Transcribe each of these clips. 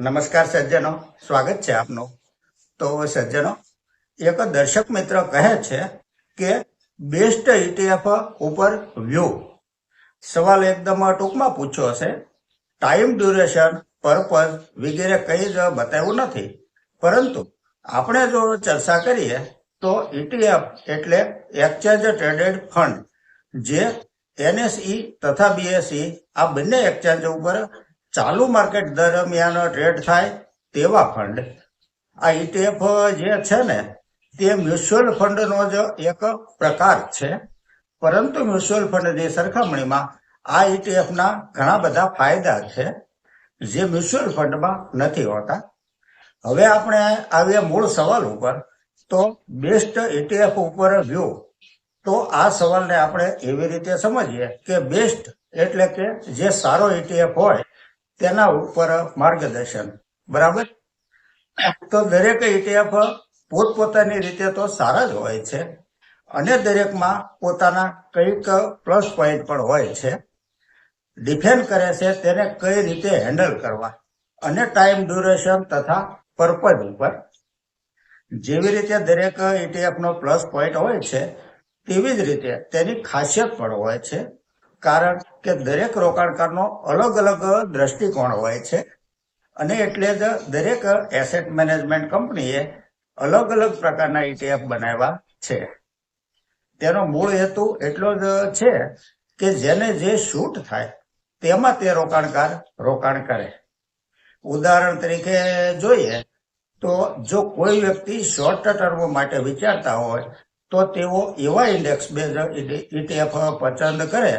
નમસ્કાર સજ્જનો. સ્વાગત છે આપનું. તો સજ્જનો, એક દર્શક મિત્ર કહે છે કે બેસ્ટ ઇટીએફ ઉપર વ્યૂ સવાલ એકદમ ટૂંકમાં પૂછ્યો હશે. ટાઈમ ડ્યુરેશન પર્પઝ વગેરે કંઈ જ બતાવ્યું નથી. પરંતુ આપણે જો ચર્ચા કરીએ, તો ઇટીએફ એટલે એક્સચેન્જ ટ્રેડેડ ફંડ જે એનએસઈ તથા બીએસઈ આ બંને એક્સચેન્જ ઉપર ચાલુ માર્કેટ દરમિયાન ટ્રેડ થાય તેવા ફંડ. આ ઈટીએફ જે છે ને, તે મ્યુચ્યુઅલ ફંડનો જ એક પ્રકાર છે. પરંતુ મ્યુચ્યુઅલ ફંડની સરખામણીમાં આ ઈટીએફના ઘણા બધા ફાયદા છે, જે મ્યુચ્યુઅલ ફંડમાં નથી હોતા. હવે આપણે આવીએ મૂળ સવાલ ઉપર. તો બેસ્ટ ઈટીએફ ઉપર વ્યૂ તો આ સવાલને આપણે એવી રીતે સમજીએ કે બેસ્ટ એટલે કે જે સારો ઈટીએફ હોય તેના ઉપર માર્ગદર્શન. બરાબર? તો દરેક ETF પોતપોતાની રીતે તો સારા જ હોય છે. અને દરેકમાં પોતાના કંઈક પ્લસ પોઈન્ટ પણ હોય છે. ડિફેન્ડ કરે છે તેને કઈ રીતે હેન્ડલ કરવા અને ટાઈમ ડ્યુરેશન તથા પર્પઝ ઉપર. જેવી રીતે દરેક ETF પ્લસ પોઈન્ટ હોય છે, તેવી જ રીતે તેની ખાસિયત પણ હોય છે. કારણ કે દરેક રોકાણકારનો અલગ અલગ દ્રષ્ટિકોણ હોય છે અને એટલે જ દરેક એસેટ મેનેજમેન્ટ કંપનીએ અલગ અલગ પ્રકારના ઈટીએફ બનાવ્યા છે. તેનો મૂળ હેતુ એટલો જ છે કે જેને જે શૂટ થાય તેમાં તે રોકાણકાર રોકાણ કરે. ઉદાહરણ તરીકે જોઈએ તો જો કોઈ વ્યક્તિ શોર્ટ ટર્મ માટે વિચારતા હોય તો તેઓ એવા ઇન્ડેક્સ બેઝ ઇટીએફ પસંદ કરે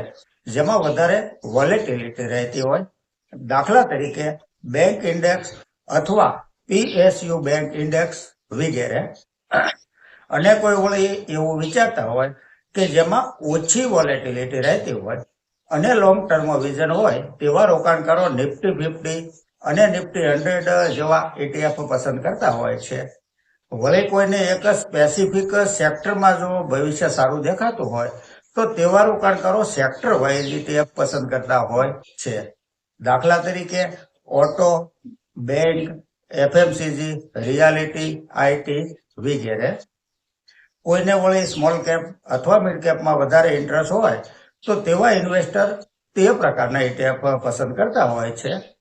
જેમાં વધારે વોલેટિલિટી રહેતી હોય. દાખલા તરીકે બેંક ઇન્ડેક્સ અથવા પીએસયુ બેંક ઇન્ડેક્સ વગેરે. અને કોઈ વળી એવું વિચારતા હોય કે જેમાં ઓછી વોલેટિલિટી રહેતી હોય અને લોંગ ટર્મ વિઝન હોય તેવા રોકાણકારો નિફ્ટી ફિફ્ટી અને નિફ્ટી હંડ્રેડ જેવા એટીએફ પસંદ કરતા હોય છે. વળી કોઈને એક સ્પેસિફિક સેક્ટરમાં જો ભવિષ્ય સારું દેખાતું હોય તો તેવા રોકાણકારો સેક્ટર વાઇઝ રીતે પસંદ કરતા હોય છે. દાખલા તરીકે auto bank FMCG realty IT વગેરે. કોઈને વળી સ્મોલ કેપ અથવા મિડ કેપમાં વધારે ઇન્ટરેસ્ટ હોય, તો તેવા ઇન્વેસ્ટર તે પ્રકારના ETF પસંદ કરતા હોય છે.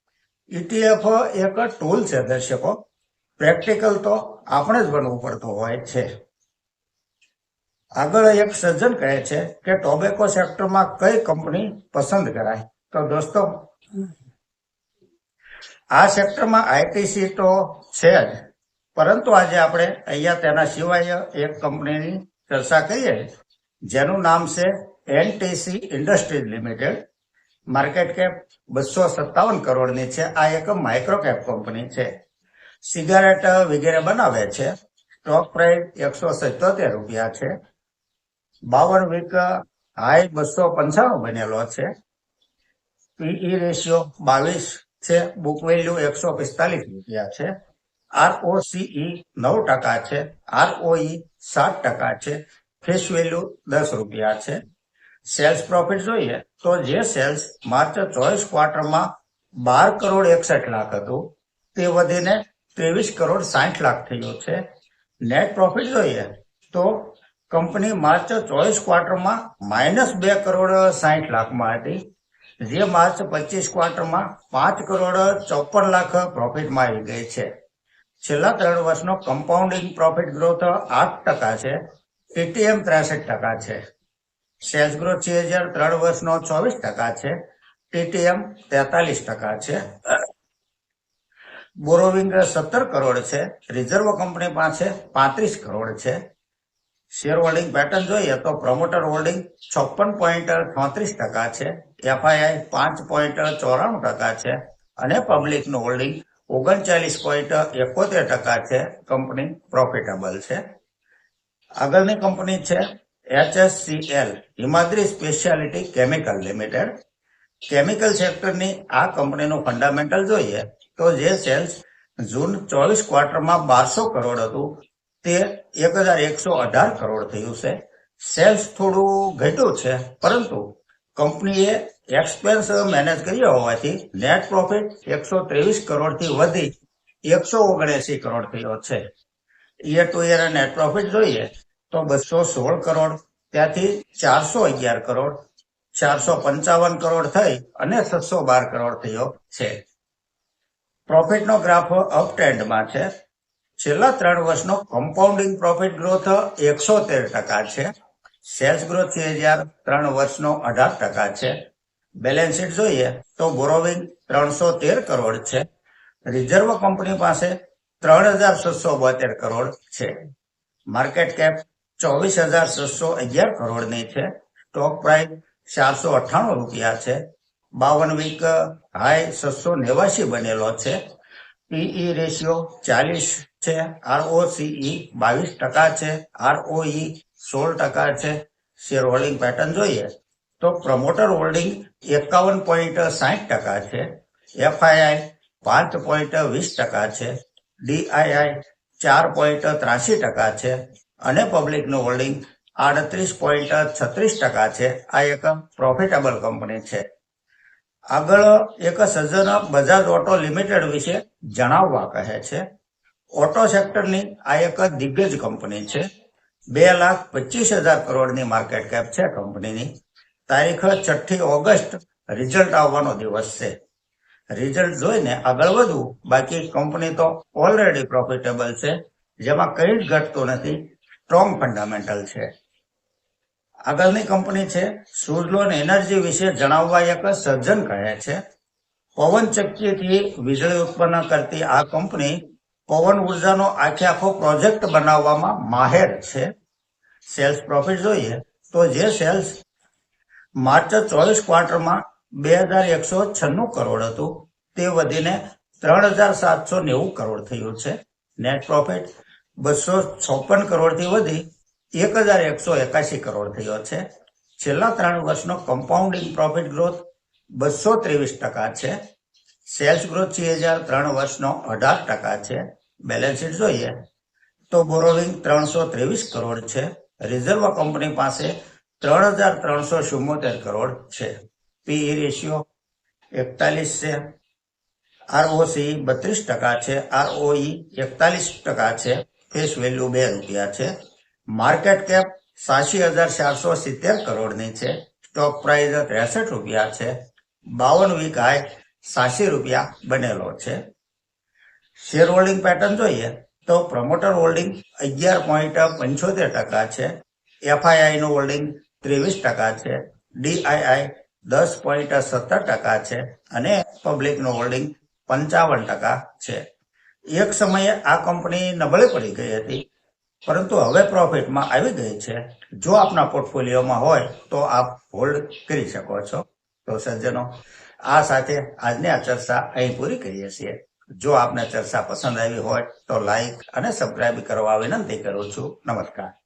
ઇટીએફ એક ટૂલ છે, દર્શકો. પ્રેક્ટિકલ તો આપણે જ બનવું પડતું હોય છે. આગળ એક સજ્જન કહે છે કે ટોબેકો સેક્ટરમાં કઈ કંપની પસંદ કરાય? તો દોસ્તો, આ સેક્ટરમાં આઈટીસી તો છે જ. પરંતુ આજે આપણે અહીંયા તેના સિવાય એક કંપનીની ચર્ચા કરીએ. જેનું નામ છે NTC industries limited market cap બસો સત્તાવન કરોડની છે. આ એક માઇક્રો કેપ કંપની છે. સિગારેટ વગેરે બનાવે છે. સ્ટોક પ્રાઇસ એકસો સિત્તોતેર રૂપિયા છે. બાવન વીક હાઈ બસો પંચાણું બનેલો છે. પીઈ રેશિયો બાવીસ છે બુક વેલ્યુ એકસો પિસ્તાલીસ રૂપિયા છે. આરઓસીઈ નવ ટકા છે આરઓઈ સાત ટકા છે ફેસ વેલ્યુ દસ રૂપિયા છે. સેલ્સ પ્રોફિટ જોઈએ તો જે સેલ્સ માર્ચ ચોવીસ ક્વાર્ટરમાં બાર કરોડ એકસઠ લાખ હતું, તે વધીને ત્રેવીસ કરોડ સાઠ લાખ થયું છે. નેટ પ્રોફિટ જોઈએ તો કંપની માર્ચ ચોવીસ ક્વાર્ટરમાં માઇનસ બે કરોડ સાઠ લાખમાં હતી, જે માર્ચ પચીસ ક્વાર્ટરમાં પાંચ કરોડ ચોપન લાખ પ્રોફિટમાં આવી ગઈ છે. છેલ્લા ત્રણ વર્ષનો કમ્પાઉન્ડિંગ પ્રોફિટ ગ્રોથ આઠ ટકા છે એટીએમ ત્રેસઠ ટકા છે. સેલ્સ ગ્રોથ છે હજાર ત્રણ વર્ષનો ચોવીસ ટકા છે ટીટીએમ તેતાલીસ ટકા છે. બોરોવિંગ સત્તર કરોડ છે રિઝર્વ કંપની પાસે પાંત્રીસ કરોડ છે. શેર હોલ્ડિંગ પેટર્ન જોઈએ તો પ્રમોટર હોલ્ડિંગ છપ્પન પોઈન્ટ ચોત્રીસ ટકા છે એફઆઈઆઈ પાંચ પોઈન્ટ ચોરાણું ટકા છે અને પબ્લિકનું હોલ્ડિંગ ઓગણચાલીસ પોઈન્ટ એકોતેર ટકા છે કંપની પ્રોફિટેબલ છે. આગળની કંપની છે HSCL Himadri speciality chemical limited chemical સેક્ટરની આ કંપનીનું ફંડામેન્ટલ જોઈએ તો જે સેલ્સ જૂન ચોવીસ ક્વાર્ટરમાં બારસો કરોડ હતું તે એક હજાર એકસો અઢાર કરોડ થયું છે. સેલ્સ થોડું ઘટ્યું છે, પરંતુ કંપનીએ એક્સપેન્સ મેનેજ કર્યા હોવાથી નેટ પ્રોફિટ એકસો ત્રેવીસ કરોડથી વધી એકસો ઓગણએસી કરોડ થયો છે. Year to year net profit જોઈએ તો બસો સોળ કરોડ, ત્યાંથી ચારસો અગિયાર કરોડ, ચારસો પંચાવન કરોડ થઈ અને છસો બાર કરોડ થયો છે. પ્રોફિટનો ગ્રાફ અપ ટ્રેન્ડમાં છે. છેલ્લા ત્રણ વર્ષનો કમ્પાઉન્ડિંગ પ્રોફિટ ગ્રોથ એકસો તેર ટકા છે. સેલ્સ ગ્રોથ છે હજાર ત્રણ વર્ષનો અઢાર ટકા છે. બેલેન્સ શીટ જોઈએ તો બોરોવિંગ ત્રણસો તેર કરોડ છે. રિઝર્વ કંપની પાસે ત્રણ હજાર છસો બોતેર કરોડ છે. માર્કેટ કેપ ચોવીસ હજાર છસો અગિયાર કરોડની છે. સ્ટોક પ્રાઇસ ચારસો અઠ્ઠાણું રૂપિયા છે. બાવન વીક હાઈ છસો નેવાસી બનેલો છે. પીઈ રેશિયો ચાલીસ છે. આરઓસીઈ બાવીસ ટકા છે. આરઓઈ સોળ ટકા છે. શેર હોલ્ડિંગ પેટર્ન જોઈએ તો પ્રમોટર હોલ્ડિંગ એકાવન પોઈન્ટ સાઠ ટકા છે. એફઆઈઆઈ પાંચ પોઈન્ટ વીસ ટકા છે. ડીઆઈઆઈ ચાર પોઈન્ટ ત્રાસી ટકા છે. અને પબ્લિકનું હોલ્ડિંગ આડત્રીસ પોઈન્ટ છત્રીસ ટકા છે. આ એક પ્રોફિટેબલ કંપની છે. આગળ એક સજ્જન બજાજ ઓટો લિમિટેડ વિશે જણાવવા કહે છે. ઓટો સેક્ટરની આ એક દિગ્ગજ કંપની છે. બે લાખ પચીસ હજાર કરોડની માર્કેટ કેપ છે કંપનીની. તારીખ છઠ્ઠી ઓગસ્ટ રિઝલ્ટ આવવાનો દિવસ છે. રિઝલ્ટ જોઈને આગળ વધવું બાકી કંપની તો ઓલરેડી પ્રોફિટેબલ છે, જેમાં કંઈ જ ઘટતું નથી, સ્ટ્રોંગ ફંડામેન્ટલ છે. આગળની કંપની છે સુઝલોન એનર્જી વિશે જણાવવા એક સર્જન કહે છે. પવન ચક્કીથી વીજળી ઉત્પન્ન કરતી આ કંપની પવન ઉર્જાનો આખે આખો પ્રોજેક્ટ બનાવવામાં માહેર છે. સેલ્સ પ્રોફિટ જોઈએ તો જે સેલ્સ માર્ચ ચોવીસ ક્વાર્ટરમાં બે હજાર એકસો છન્નું કરોડ હતું, તે વધીને ત્રણ હજાર સાતસો નેવું કરોડ થયું છે. નેટ પ્રોફિટ બસો છપ્પન કરોડથી વધી એક હજાર એકસો એકાશી કરોડ થયો છે. છેલ્લા ત્રણ વર્ષનો કમ્પાઉન્ડિંગ પ્રોફિટ ગ્રોથ બસો ત્રેવીસ ટકા છે. સેલ્સ ગ્રોથ છ હજાર ત્રણ વર્ષનો અઢાર ટકા છે. બેલેન્સ શીટ જોઈએ, તો બોરોવિંગ ત્રણસો ત્રેવીસ કરોડ છે. રિઝર્વ કંપની પાસે ત્રણ હજાર ત્રણસો ચુમ્મોતેર કરોડ છે. પીઈ રેશિયો એકતાલીસ છે. આરઓસી બત્રીસ ટકા છે. આરઓઈ એકતાલીસ ટકા છે. ફેસ વેલ્યુ બે રૂપિયા છે. માર્કેટ કેપ સાસી હજાર ચારસો સિત્તેર કરોડની છે. સ્ટોક પ્રાઇસ ત્રેસઠ રૂપિયા છે. બાવન વીક હાઈ સાસી રૂપિયા બનેલો છે. શેર હોલ્ડિંગ પેટર્ન જોઈએ તો પ્રમોટર હોલ્ડિંગ અગિયાર પોઈન્ટ પંચોતેર ટકા છે. એફઆઈઆઈ નું હોલ્ડિંગ ત્રેવીસ ટકા છે. ડીઆઈઆઈ દસ પોઈન્ટ સત્તર ટકા છે અને પબ્લિકનું હોલ્ડિંગ પંચાવન ટકા છે. એક સમયે આ કંપની નબળી પડી ગઈ હતી, પરંતુ હવે પ્રોફિટમાં આવી ગઈ છે. જો આપના પોર્ટફોલિયોમાં હોય તો આપ હોલ્ડ કરી શકો છો. તો સજ્જનો, આ સાથે આજની આ ચર્ચા અહીં પૂરી કરીએ છીએ. જો આપને ચર્ચા પસંદ આવી હોય તો લાઈક અને સબસ્ક્રાઇબ કરવા વિનંતી કરું છું. નમસ્કાર.